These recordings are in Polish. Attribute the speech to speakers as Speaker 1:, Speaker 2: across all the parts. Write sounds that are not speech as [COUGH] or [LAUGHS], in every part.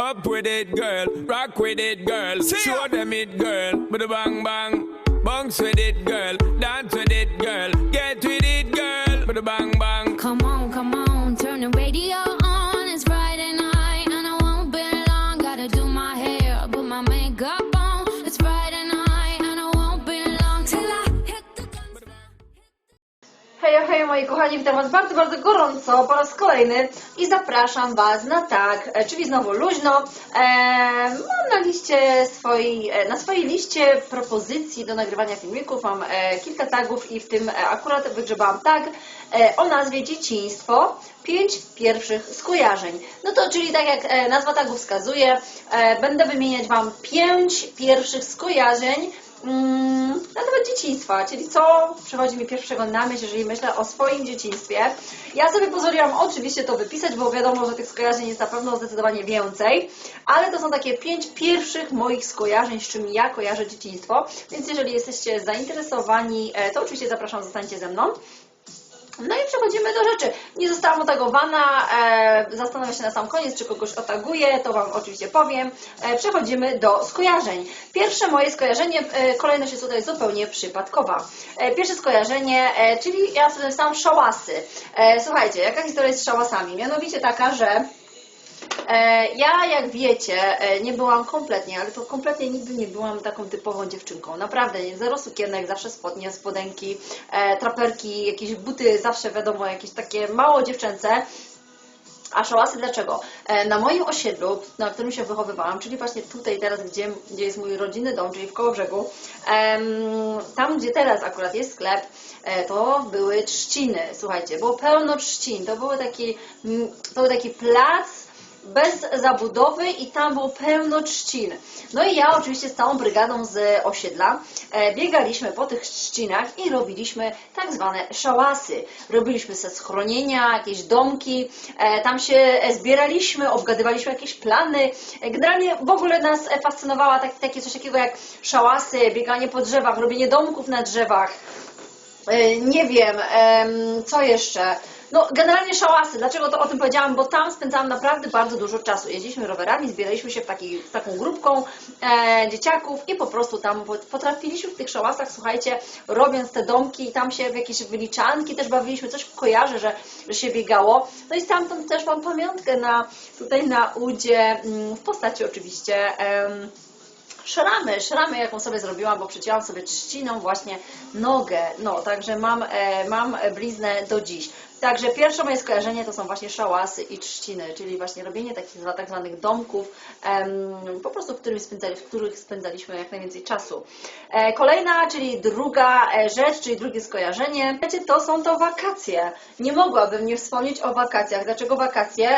Speaker 1: Up with it, girl. Rock with it, girl. Show them it, girl. With a bang bang. Bounce with it, girl. Dance with it, girl. Get with it, girl. With a bang
Speaker 2: moi kochani, witam Was bardzo, bardzo gorąco po raz kolejny i zapraszam Was na tak, e, czyli znowu luźno. E, mam na liście swojej, e, na swojej liście propozycji do nagrywania filmików, mam e, kilka tagów i w tym e, akurat wygrzebałam tag e, o nazwie dzieciństwo. Pięć pierwszych skojarzeń. No to czyli tak jak nazwa tagu wskazuje, e, będę wymieniać Wam pięć pierwszych skojarzeń Mm, na temat dzieciństwa, czyli co przychodzi mi pierwszego na myśl, jeżeli myślę o swoim dzieciństwie. Ja sobie pozwoliłam oczywiście to wypisać, bo wiadomo, że tych skojarzeń jest na pewno zdecydowanie więcej, ale to są takie pięć pierwszych moich skojarzeń, z czym ja kojarzę dzieciństwo, więc jeżeli jesteście zainteresowani, e, to oczywiście zapraszam, zostańcie ze mną. No i przechodzimy do rzeczy. Nie zostałam otagowana, e, zastanawiam się na sam koniec, czy kogoś otaguję, to Wam oczywiście powiem. E, przechodzimy do skojarzeń. Pierwsze moje skojarzenie, e, kolejność jest tutaj zupełnie przypadkowa. E, pierwsze skojarzenie, e, czyli ja sobie napisałam szałasy. E, słuchajcie, jaka historia jest z szałasami? Mianowicie taka, że Ja, jak wiecie, e, nie byłam kompletnie, ale to kompletnie nigdy nie byłam taką typową dziewczynką. Naprawdę, nie, zero sukienek, zawsze spodnie, spodenki, e, traperki, jakieś buty, zawsze wiadomo, jakieś takie mało dziewczęce. A szałasy dlaczego? E, Na moim osiedlu, na którym się wychowywałam, czyli właśnie tutaj teraz, gdzie, gdzie jest mój rodzinny dom, czyli w Kołobrzegu, tam gdzie teraz akurat jest sklep, e, to były trzciny, słuchajcie, było pełno trzcin, to, były taki, mm, to był taki plac, bez zabudowy i tam było pełno trzcin. No i ja oczywiście z całą brygadą z osiedla e, biegaliśmy po tych trzcinach i robiliśmy tak zwane szałasy. Robiliśmy se schronienia, jakieś domki, e, tam się zbieraliśmy, obgadywaliśmy jakieś plany. E, Generalnie w ogóle nas fascynowała tak, takie coś takiego jak szałasy, bieganie po drzewach, robienie domków na drzewach. Nie wiem, em, co jeszcze. No, generalnie szałasy. Dlaczego to o tym powiedziałam? Bo tam spędzałam naprawdę bardzo dużo czasu. Jeździliśmy rowerami, zbieraliśmy się w taki, z taką grupką e, dzieciaków i po prostu tam pot- potrafiliśmy w tych szałasach, słuchajcie, robiąc te domki, tam się w jakieś wyliczanki też bawiliśmy, coś kojarzę, że, że się biegało. No i stamtąd też mam pamiątkę na, tutaj na udzie, mm, w postaci oczywiście em, szramy, szramy jaką sobie zrobiłam, bo przycięłam sobie trzciną właśnie nogę, no także mam, e, mam bliznę do dziś. Także pierwsze moje skojarzenie to są właśnie szałasy i trzciny, czyli właśnie robienie takich tak zwanych domków, po prostu w których, spędzali, w których spędzaliśmy jak najwięcej czasu. E, kolejna, czyli druga e, rzecz, czyli drugie skojarzenie, wiecie, to są to wakacje. Nie mogłabym nie wspomnieć o wakacjach. Dlaczego wakacje?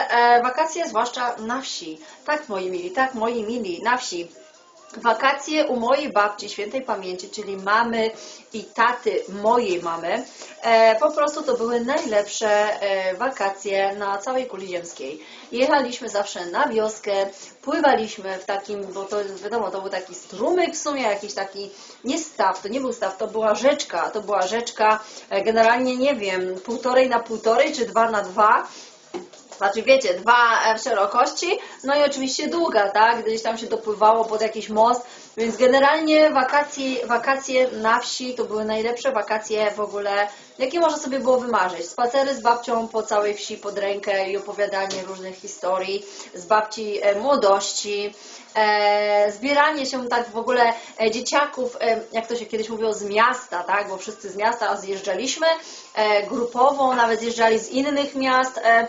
Speaker 2: Wakacje zwłaszcza na wsi. Tak, moi mili, tak, moi mili, na wsi. Wakacje u mojej babci świętej pamięci, czyli mamy i taty mojej mamy, e, po prostu to były najlepsze e, wakacje na całej kuli ziemskiej. Jechaliśmy zawsze na wioskę, pływaliśmy w takim, bo to wiadomo, to był taki strumyk w sumie, jakiś taki, nie staw, to nie był staw, to była rzeczka, to była rzeczka, e, generalnie nie wiem, półtorej na półtorej czy dwa na dwa, znaczy wiecie, dwa e, w szerokości, no i oczywiście długa, tak, gdzieś tam się dopływało pod jakiś most, więc generalnie wakacje, wakacje na wsi to były najlepsze wakacje w ogóle, jakie można sobie było wymarzyć. Spacery z babcią po całej wsi pod rękę i opowiadanie różnych historii z babci e, młodości, e, zbieranie się tak w ogóle e, dzieciaków, e, jak to się kiedyś mówiło, z miasta, tak, bo wszyscy z miasta zjeżdżaliśmy e, grupowo, nawet zjeżdżali z innych miast, e,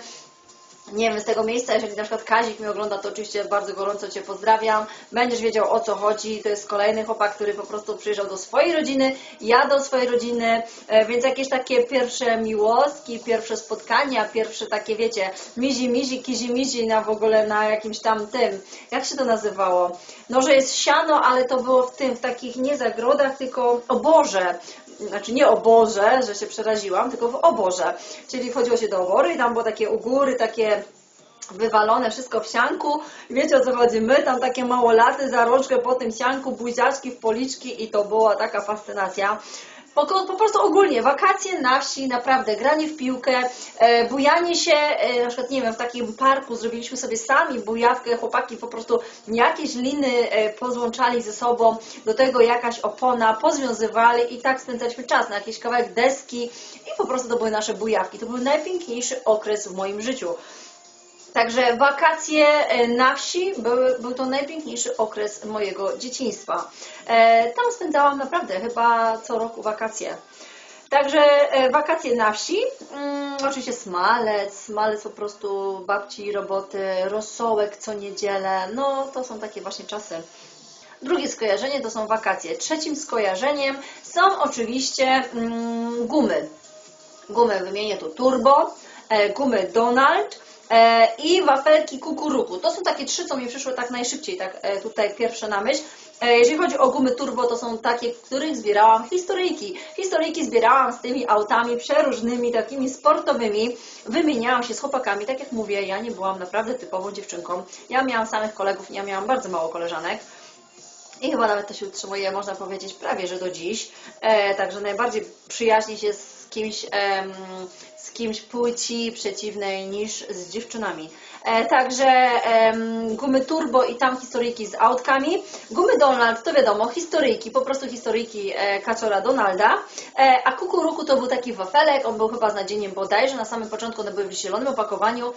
Speaker 2: nie wiem, z tego miejsca, jeżeli na przykład Kazik mnie ogląda, to oczywiście bardzo gorąco Cię pozdrawiam. Będziesz wiedział o co chodzi. To jest kolejny chłopak, który po prostu przyjrzał do swojej rodziny, ja do swojej rodziny, e, więc jakieś takie pierwsze miłostki, pierwsze spotkania, pierwsze takie, wiecie, mizi, mizi, kizi, mizi na w ogóle na jakimś tam tym, jak się to nazywało? No, że jest siano, ale to było w tym, w takich nie zagrodach, tylko oborze znaczy nie oborze, że się przeraziłam, tylko w oborze. Czyli wchodziło się do obory i tam było takie u góry, takie wywalone wszystko w sianku. Wiecie o co chodzi? My tam takie małolaty za rączkę po tym sianku, buziaczki w policzki i to była taka fascynacja. Po, po prostu ogólnie wakacje na wsi, naprawdę granie w piłkę, e, bujanie się, e, na przykład nie wiem, w takim parku zrobiliśmy sobie sami bujawkę, chłopaki po prostu jakieś liny e, pozłączali ze sobą, do tego jakaś opona, pozwiązywali i tak spędzaliśmy czas na jakiś kawałek deski i po prostu to były nasze bujawki. To był najpiękniejszy okres w moim życiu. Także wakacje e, na wsi były, był to najpiękniejszy okres mojego dzieciństwa. E, tam spędzałam naprawdę chyba co roku wakacje. Także e, wakacje na wsi, mm, oczywiście smalec, smalec po prostu babci roboty, rosołek co niedzielę, no to są takie właśnie czasy. Drugie skojarzenie to są wakacje. Trzecim skojarzeniem są oczywiście mm, gumy. Gumy wymienię tu Turbo, gumy Donald i wafelki Kukuruku. To są takie trzy, co mi przyszły tak najszybciej, tak e, tutaj pierwsze na myśl. E, Jeżeli chodzi o gumy turbo, to są takie, w których zbierałam historyjki. Historyjki zbierałam z tymi autami przeróżnymi, takimi sportowymi. Wymieniałam się z chłopakami. Tak jak mówię, ja nie byłam naprawdę typową dziewczynką. Ja miałam samych kolegów, ja miałam bardzo mało koleżanek. I chyba nawet to się utrzymuje, można powiedzieć, prawie że do dziś. E, także najbardziej przyjaźni się z kimś, z kimś płci przeciwnej niż z dziewczynami. E, także em, gumy turbo i tam historyjki z autkami. Gumy Donald to wiadomo, historyjki, po prostu historyjki e, kaczora Donalda. E, a kukuruku to był taki wafelek, on był chyba z nadzieniem bodajże, na samym początku one były w zielonym opakowaniu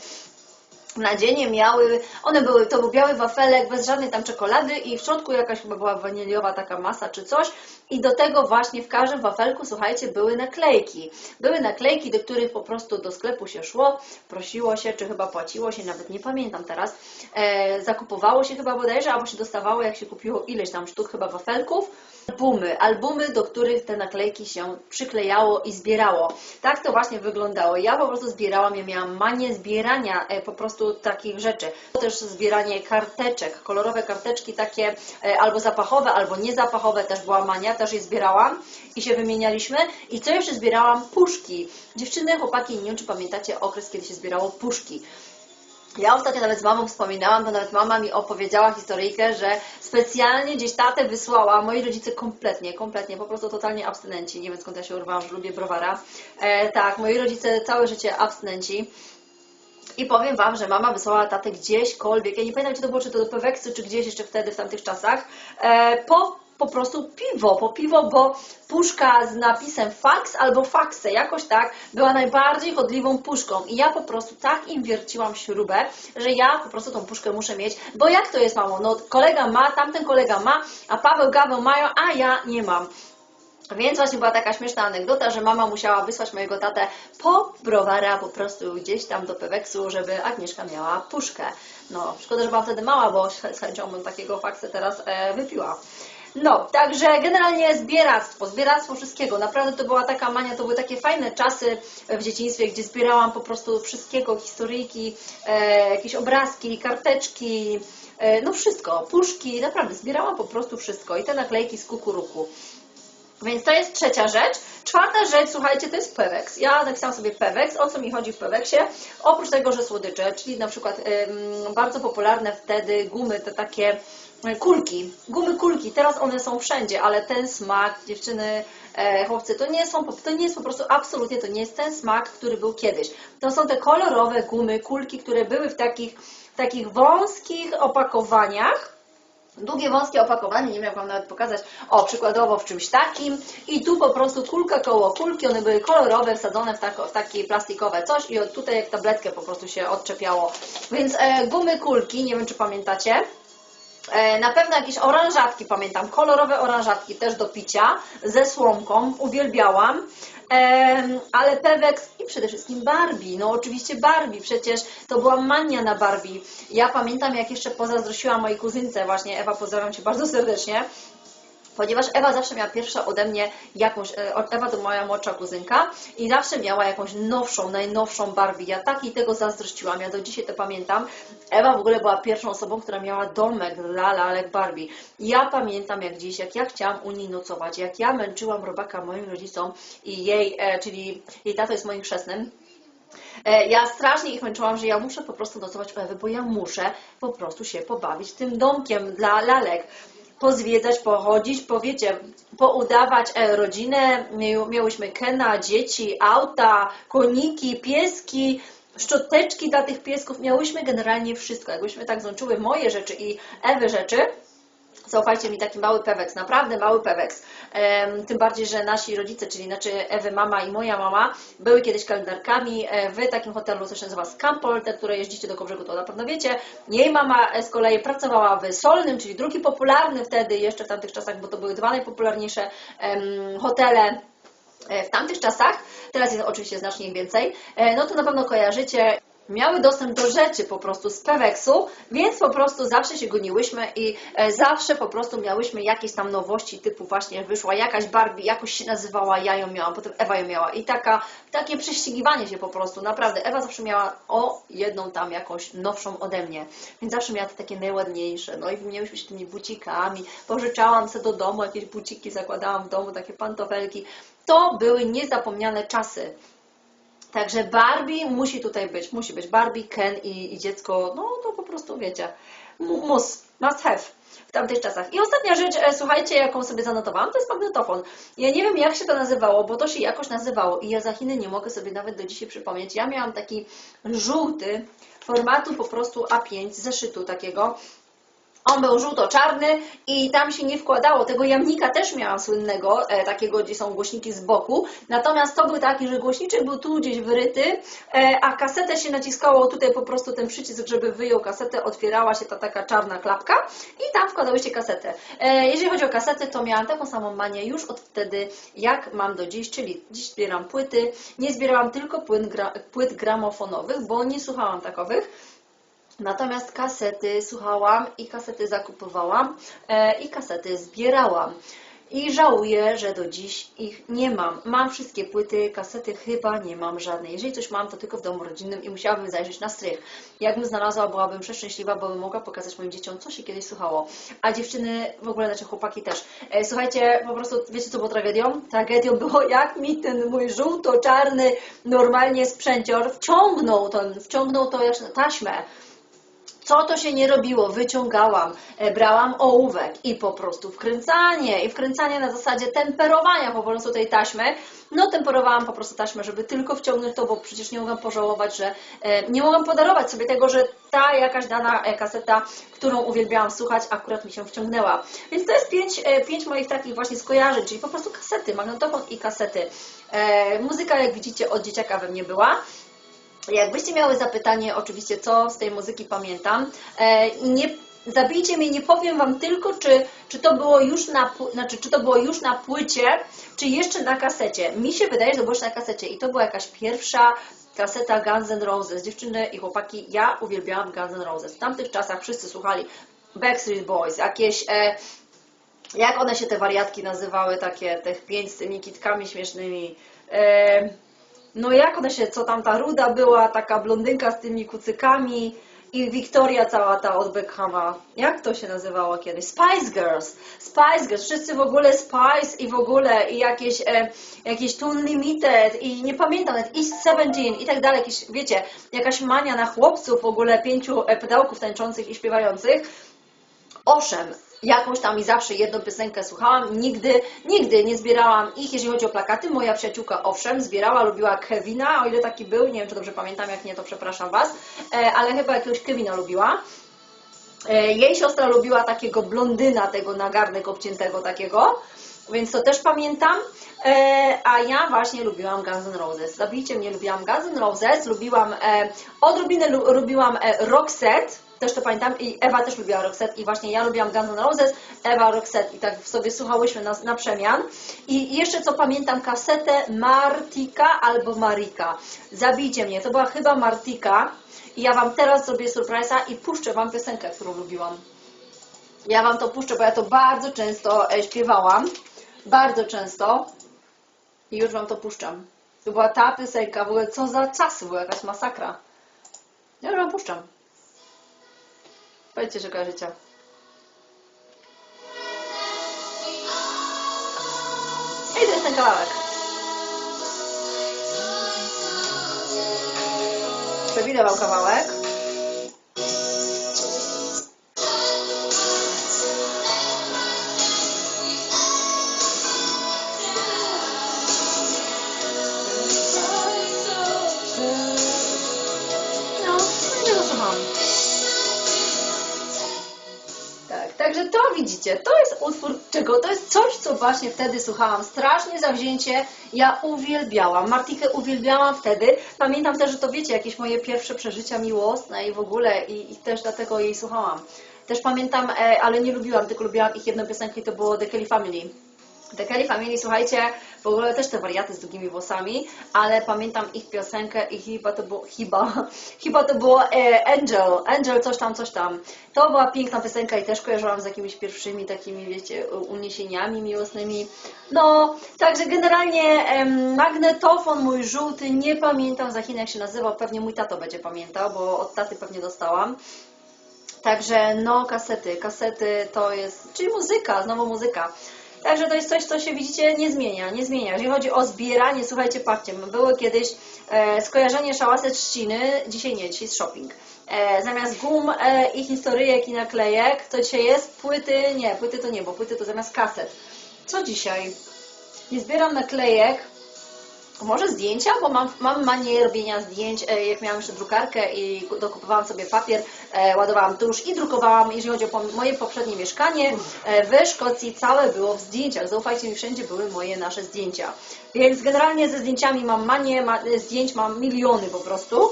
Speaker 2: nadzienie miały, one były, to był biały wafelek bez żadnej tam czekolady i w środku jakaś chyba była waniliowa taka masa czy coś i do tego właśnie w każdym wafelku, słuchajcie, były naklejki. Były naklejki, do których po prostu do sklepu się szło, prosiło się, czy chyba płaciło się, nawet nie pamiętam teraz, e, zakupowało się chyba bodajże, albo się dostawało, jak się kupiło ileś tam sztuk chyba wafelków, albumy, albumy, do których te naklejki się przyklejało i zbierało. Tak to właśnie wyglądało. Ja po prostu zbierałam, ja miałam manię zbierania e, po prostu takich rzeczy. Też zbieranie karteczek, kolorowe karteczki takie e, albo zapachowe, albo niezapachowe też była mania, też je zbierałam i się wymienialiśmy. I co jeszcze zbierałam? Puszki. Dziewczyny, chłopaki, nie wiem czy pamiętacie okres, kiedy się zbierało puszki. Ja ostatnio nawet z mamą wspominałam, bo nawet mama mi opowiedziała historyjkę, że specjalnie gdzieś tatę wysłała, moi rodzice kompletnie, kompletnie, po prostu totalnie abstynenci. Nie wiem skąd ja się urwałam, że lubię browara. E, tak, moi rodzice całe życie abstynenci. I powiem Wam, że mama wysłała tatę gdzieśkolwiek, ja nie pamiętam, czy to było, czy to do Peweksu, czy gdzieś jeszcze wtedy, w tamtych czasach, e, po po prostu piwo, po piwo, bo puszka z napisem fax albo faxe, jakoś tak, była najbardziej chodliwą puszką i ja po prostu tak im wierciłam śrubę, że ja po prostu tą puszkę muszę mieć, bo jak to jest, mamo, no kolega ma, tamten kolega ma, a Paweł, Gaweł mają, a ja nie mam. Więc właśnie była taka śmieszna anegdota, że mama musiała wysłać mojego tatę po browara po prostu gdzieś tam do Peweksu, żeby Agnieszka miała puszkę. No, szkoda, że byłam wtedy mała, bo z chęcią bym takiego faksę teraz e, wypiła. No, także generalnie zbieractwo, zbieractwo wszystkiego. Naprawdę to była taka mania, to były takie fajne czasy w dzieciństwie, gdzie zbierałam po prostu wszystkiego, historyjki, e, jakieś obrazki, karteczki, e, no wszystko, puszki, naprawdę zbierałam po prostu wszystko i te naklejki z kukuruku. Więc to jest trzecia rzecz. Czwarta rzecz, słuchajcie, to jest Pewex. Ja napisałam sobie Pewex. O co mi chodzi w Peweksie? Oprócz tego, że słodycze, czyli na przykład ym, bardzo popularne wtedy gumy, te takie kulki. Gumy kulki, teraz one są wszędzie, ale ten smak, dziewczyny, e, chłopcy, to nie, są, to nie jest po prostu absolutnie, to nie jest ten smak, który był kiedyś. To są te kolorowe gumy, kulki, które były w takich, takich wąskich opakowaniach. Długie, wąskie opakowanie, nie wiem jak Wam nawet pokazać, o przykładowo w czymś takim i tu po prostu kulka koło kulki, one były kolorowe, wsadzone w, tako, w takie plastikowe coś i od tutaj jak tabletkę po prostu się odczepiało. Więc e, gumy kulki, nie wiem czy pamiętacie, E, Na pewno jakieś oranżatki, pamiętam, kolorowe oranżatki też do picia ze słomką, uwielbiałam. Em, ale Pewex i przede wszystkim Barbie. No oczywiście Barbie, przecież to była mania na Barbie. Ja pamiętam jak jeszcze pozazdrościłam mojej kuzynce, właśnie Ewa, pozdrawiam Cię bardzo serdecznie. Ponieważ Ewa zawsze miała pierwsza ode mnie jakąś, e, Ewa to moja młodsza kuzynka i zawsze miała jakąś nowszą, najnowszą Barbie. Ja tak jej tego zazdrościłam, ja do dzisiaj to pamiętam. Ewa w ogóle była pierwszą osobą, która miała domek dla lalek Barbie. Ja pamiętam jak dziś, jak ja chciałam u niej nocować, jak ja męczyłam robaka moim rodzicom i jej, e, czyli jej tato jest moim chrzestnym, E, Ja strasznie ich męczyłam, że ja muszę po prostu nocować u Ewy, bo ja muszę po prostu się pobawić tym domkiem dla lalek. Pozwiedzać, pochodzić, powiecie, poudawać e, rodzinę. Miał- Miałyśmy Kena, dzieci, auta, koniki, pieski, szczoteczki dla tych piesków. Miałyśmy generalnie wszystko. Jakbyśmy tak złączyły moje rzeczy i Ewy rzeczy, Zaufajcie mi, taki mały peweks, naprawdę mały peweks. Tym bardziej, że nasi rodzice, czyli znaczy Ewy mama i moja mama, były kiedyś kalendarkami e, w takim hotelu, co się nazywa Scampol, te, które jeździcie do Kobrzegu, to na pewno wiecie. Jej mama e, z kolei pracowała w Solnym, czyli drugi popularny wtedy, jeszcze w tamtych czasach, bo to były dwa najpopularniejsze hotele e, w tamtych czasach, teraz jest oczywiście znacznie więcej, no to na pewno kojarzycie, miały dostęp do rzeczy po prostu z Peweksu, więc po prostu zawsze się goniłyśmy i e, zawsze po prostu miałyśmy jakieś tam nowości, typu właśnie wyszła jakaś Barbie, jakoś się nazywała, ja ją miałam, potem Ewa ją miała i taka, takie prześcigiwanie się po prostu, naprawdę. Ewa zawsze miała o jedną tam jakąś nowszą ode mnie, więc zawsze miała te takie najładniejsze, no i wymieniałyśmy się tymi bucikami, pożyczałam sobie do domu jakieś buciki, zakładałam w domu takie pantofelki. To były niezapomniane czasy. Także Barbie musi tutaj być, musi być Barbie, Ken i, i dziecko, no to po prostu wiecie, mu- mus, must have w tamtych czasach. I ostatnia rzecz, e, słuchajcie, jaką sobie zanotowałam, to jest magnetofon. Ja nie wiem jak się to nazywało, bo to się jakoś nazywało i ja za Chiny nie mogę sobie nawet do dzisiaj przypomnieć. Ja miałam taki żółty, formatu po prostu A5, zeszytu takiego, on był żółto-czarny i tam się nie wkładało. Tego jamnika też miałam słynnego, e, takiego, gdzie są głośniki z boku. Natomiast to był taki, że głośniczek był tu gdzieś wyryty, e, a kasetę się naciskało tutaj po prostu ten przycisk, żeby wyjął kasetę, otwierała się ta taka czarna klapka i tam wkładały się kasety. E, jeżeli chodzi o kasety, to miałam taką samą manię już od wtedy, jak mam do dziś, czyli dziś zbieram płyty. Nie zbierałam tylko gra, płyt gramofonowych, bo nie słuchałam takowych. Natomiast kasety słuchałam i kasety zakupowałam e, i kasety zbierałam. I żałuję, że do dziś ich nie mam. Mam wszystkie płyty, kasety chyba nie mam żadnej. Jeżeli coś mam, to tylko w domu rodzinnym i musiałabym zajrzeć na strych. Jakbym znalazła, byłabym przeszczęśliwa, bo bym mogła pokazać moim dzieciom, co się kiedyś słuchało. A dziewczyny, w ogóle znaczy chłopaki też. E, słuchajcie, po prostu, wiecie co było tragedią? Tragedią było, [LAUGHS] jak mi ten mój żółto-czarny, normalnie sprzęcior wciągnął, ten, wciągnął to taśmę co to się nie robiło, wyciągałam, e, brałam ołówek i po prostu wkręcanie i wkręcanie na zasadzie temperowania po prostu tej taśmy. No temperowałam po prostu taśmę, żeby tylko wciągnąć to, bo przecież nie mogłam pożałować, że e, nie mogłam podarować sobie tego, że ta jakaś dana e, kaseta, którą uwielbiałam słuchać, akurat mi się wciągnęła. Więc to jest pięć, pięć moich takich właśnie skojarzeń, czyli po prostu kasety, magnetofon i kasety. Muzyka, jak widzicie, od dzieciaka we mnie była. Jakbyście miały zapytanie, oczywiście, co z tej muzyki pamiętam, e, nie, zabijcie mnie, nie powiem Wam tylko, czy, czy, to było już na, znaczy, czy to było już na płycie, czy jeszcze na kasecie. Mi się wydaje, że to było już na kasecie i to była jakaś pierwsza kaseta Guns N' Roses. Dziewczyny i chłopaki, ja uwielbiałam Guns N' Roses. W tamtych czasach wszyscy słuchali Backstreet Boys, jakieś... E, jak one się te wariatki nazywały, takie, tych pięć z tymi kitkami śmiesznymi. E, no jak one się, co tam ta ruda była, taka blondynka z tymi kucykami i Wiktoria cała ta od Beckhama. Jak to się nazywało kiedyś? Spice Girls. Spice Girls. Wszyscy w ogóle Spice i w ogóle i jakieś, e, jakieś Tune Limited i nie pamiętam, nawet East Seventeen i tak dalej. Jakieś, wiecie, jakaś mania na chłopców w ogóle, pięciu e, pedałków tańczących i śpiewających. Owszem, jakąś tam i zawsze jedną piosenkę słuchałam, nigdy, nigdy nie zbierałam ich, jeżeli chodzi o plakaty. Moja przyjaciółka, owszem, zbierała, lubiła Kevina, o ile taki był, nie wiem, czy dobrze pamiętam, jak nie, to przepraszam Was, e, ale chyba jakiegoś Kevina lubiła. E, Jej siostra lubiła takiego blondyna, tego na garnek obciętego takiego, więc to też pamiętam. E, a ja właśnie lubiłam Guns N' Roses. Zabijcie mnie, lubiłam Guns N' Roses, lubiłam, odrobinę lu, lubiłam Roxette, też to pamiętam i Ewa też lubiła Roxette i właśnie ja lubiłam Guns N' Roses, Ewa Roxette i tak sobie słuchałyśmy na, na przemian. I jeszcze co pamiętam, kasetę Martika albo Marika. Zabijcie mnie, to była chyba Martika i ja Wam teraz zrobię surprise'a i puszczę Wam piosenkę, którą lubiłam. Ja Wam to puszczę, bo ja to bardzo często e, śpiewałam. Bardzo często. I już Wam to puszczam. To była ta piosenka, w ogóle co za czasy, była jakaś masakra. Ja już Wam puszczam. Powiedzcie, że kojarzycie. I to jest ten kawałek. Przewinę Wam kawałek. Utwór, czego to jest coś, co właśnie wtedy słuchałam. Strasznie zawzięcie, ja uwielbiałam. Martikę uwielbiałam wtedy. Pamiętam też, że to wiecie, jakieś moje pierwsze przeżycia miłosne i w ogóle i, i też dlatego jej słuchałam. Też pamiętam, e, ale nie lubiłam, tylko lubiłam ich jedną piosenkę to było The Kelly Family. The Kelly Family, słuchajcie, w ogóle też te wariaty z długimi włosami, ale pamiętam ich piosenkę i chyba to było, chyba, [LAUGHS] chyba to było e, Angel, Angel coś tam, coś tam. To była piękna piosenka i też kojarzyłam z jakimiś pierwszymi takimi, wiecie, uniesieniami miłosnymi. No, także generalnie magnetofon mój żółty, nie pamiętam za Chin jak się nazywał, pewnie mój tato będzie pamiętał, bo od taty pewnie dostałam. Także no, kasety, kasety to jest, czyli muzyka, znowu muzyka. Także to jest coś, co się widzicie nie zmienia, nie zmienia. Jeżeli chodzi o zbieranie, słuchajcie, patrzcie, były kiedyś e, skojarzenie szałasy trzciny, dzisiaj nie, dzisiaj jest shopping. E, zamiast gum e, i historyjek i naklejek, to dzisiaj jest płyty, nie, płyty to nie, bo płyty to zamiast kaset. Co dzisiaj? Nie zbieram naklejek, może zdjęcia, bo mam, mam manię robienia zdjęć. E, Jak miałam jeszcze drukarkę i dokupowałam sobie papier, e, ładowałam tusz i drukowałam. Jeżeli chodzi o moje poprzednie mieszkanie, e, we Szkocji całe było w zdjęciach. Zaufajcie mi, wszędzie były moje nasze zdjęcia. Więc generalnie ze zdjęciami mam manię, ma, zdjęć mam miliony po prostu.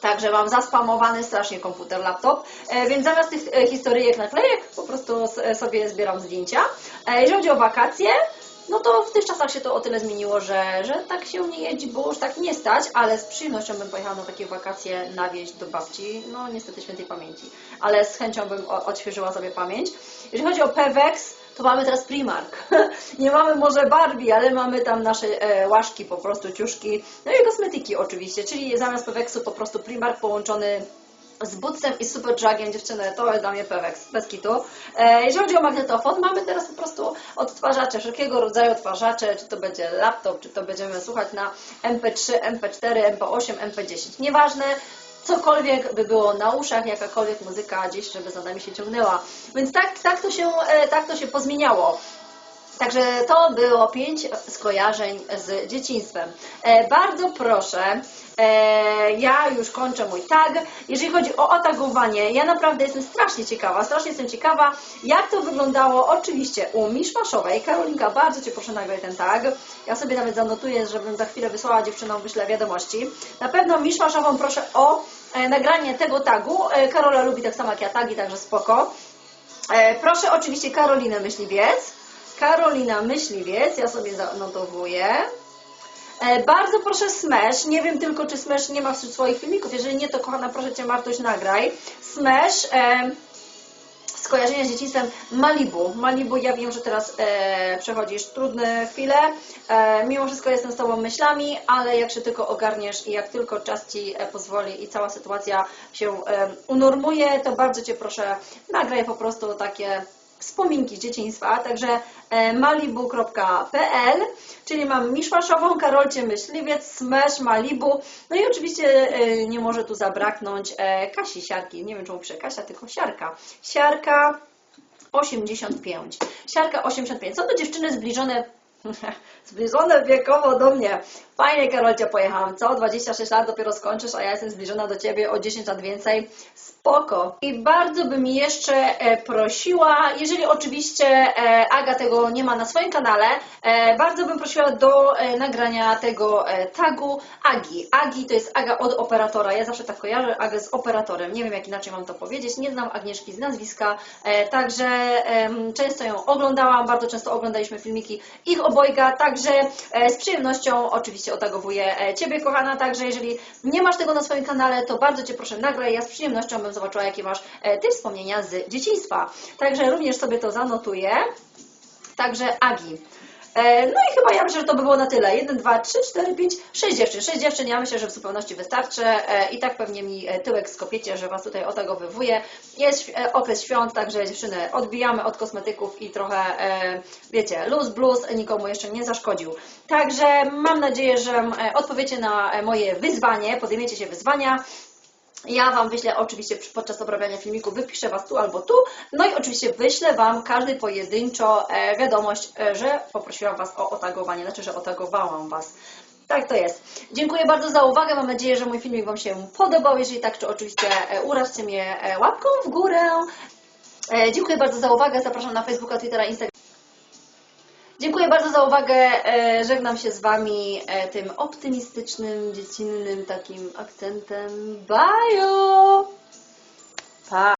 Speaker 2: Także mam zaspamowany strasznie komputer, laptop, więc zamiast tych historyjek, naklejek po prostu sobie zbieram zdjęcia. Jeżeli chodzi o wakacje, no to w tych czasach się to o tyle zmieniło, że, że tak się nie jeździ, bo już tak nie stać, ale z przyjemnością bym pojechała na takie wakacje na wieś do babci, no niestety świętej pamięci, ale z chęcią bym odświeżyła sobie pamięć. Jeżeli chodzi o Pewex, to mamy teraz Primark. [LAUGHS] nie mamy może Barbie, ale mamy tam nasze e, łaszki, po prostu ciuszki, no i kosmetyki oczywiście, czyli zamiast Pewexu po prostu Primark połączony z Bootsem i Superdrugiem, dziewczyny, to jest dla mnie Pewex, bez kitu. E, jeżeli chodzi o magnetofon, mamy teraz po prostu odtwarzacze, wszelkiego rodzaju odtwarzacze, czy to będzie laptop, czy to będziemy słuchać na MP3, MP4, MP8, MP10, nieważne, cokolwiek by było na uszach, jakakolwiek muzyka gdzieś, żeby za nami się ciągnęła. Więc tak, tak, to, się, e, tak to się pozmieniało. Także to było pięć skojarzeń z dzieciństwem. E, bardzo proszę, e, ja już kończę mój tag. Jeżeli chodzi o otagowanie, ja naprawdę jestem strasznie ciekawa, strasznie jestem ciekawa, jak to wyglądało oczywiście u Miszmaszowej. Karolinka, bardzo Cię proszę nagraj ten tag. Ja sobie nawet zanotuję, żebym za chwilę wysłała dziewczynom, wyślę wiadomości. Na pewno Miszmaszową proszę o e, nagranie tego tagu. Karola lubi tak samo jak ja tagi, także spoko. Proszę oczywiście Karolinę Myśliwiec. Karolina Myśliwiec, ja sobie zanotowuję. E, bardzo proszę Smash, nie wiem tylko czy Smash nie ma wśród swoich filmików, jeżeli nie to kochana proszę Cię Martuś nagraj. Smash, e, skojarzenia z dzieciństwem Malibu. Malibu, ja wiem, że teraz e, przechodzisz trudne chwile. E, mimo wszystko jestem z Tobą myślami, ale jak się tylko ogarniesz i jak tylko czas Ci e, pozwoli i cała sytuacja się e, unormuje, to bardzo Cię proszę, nagraj po prostu takie wspominki dzieciństwa, także e, malibu.pl, czyli mam Miszmaszową, Karolcie Myśliwiec, Smash, Malibu, no i oczywiście e, nie może tu zabraknąć e, Kasi Siarki, nie wiem czemu piszę Kasia, tylko Siarka. Siarka 85. Siarka 85. Są to dziewczyny zbliżone [LAUGHS] zbliżone wiekowo do mnie. Fajnie, Karolcie, pojechałam. Co? 26 lat dopiero skończysz, a ja jestem zbliżona do Ciebie o 10 lat więcej. Spoko. I bardzo bym jeszcze e, prosiła, jeżeli oczywiście e, Aga tego nie ma na swoim kanale, e, bardzo bym prosiła do nagrania tego tagu Agi. Agi to jest Aga od operatora. Ja zawsze tak kojarzę Agę z operatorem. Nie wiem, jak inaczej mam to powiedzieć. Nie znam Agnieszki z nazwiska, także często ją oglądałam, bardzo często oglądaliśmy filmiki ich obojga, także z przyjemnością oczywiście otagowuję e, Ciebie, kochana, także jeżeli nie masz tego na swoim kanale, to bardzo Cię proszę nagraj, ja z przyjemnością bym zobaczyła, jakie masz e, Ty wspomnienia z dzieciństwa. Także również sobie to zanotuję. Także Agi. E, No i chyba ja myślę, że to by było na tyle. 1, 2, 3, 4, 5, 6 dziewczyn. 6 dziewczyn, ja myślę, że w zupełności wystarczy. E, I tak pewnie mi e, tyłek skopiecie, że Was tutaj otagowywuję. Jest okres świąt, także dziewczyny odbijamy od kosmetyków i trochę, wiecie, luz, blues nikomu jeszcze nie zaszkodził. Także mam nadzieję, że odpowiecie na moje wyzwanie, podejmiecie się wyzwania. Ja Wam wyślę oczywiście podczas obrabiania filmiku, wypiszę Was tu albo tu, no i oczywiście wyślę Wam każdy pojedynczo e, wiadomość, e, że poprosiłam Was o otagowanie, znaczy, że otagowałam Was. Tak to jest. Dziękuję bardzo za uwagę, mam nadzieję, że mój filmik Wam się podobał, jeżeli tak, to oczywiście e, uraźcie mnie łapką w górę. Dziękuję bardzo za uwagę. Zapraszam na Facebooka, Twittera, Instagrama. Dziękuję bardzo za uwagę. E, żegnam się z Wami e, tym optymistycznym, dziecinnym takim akcentem. Bye! Pa!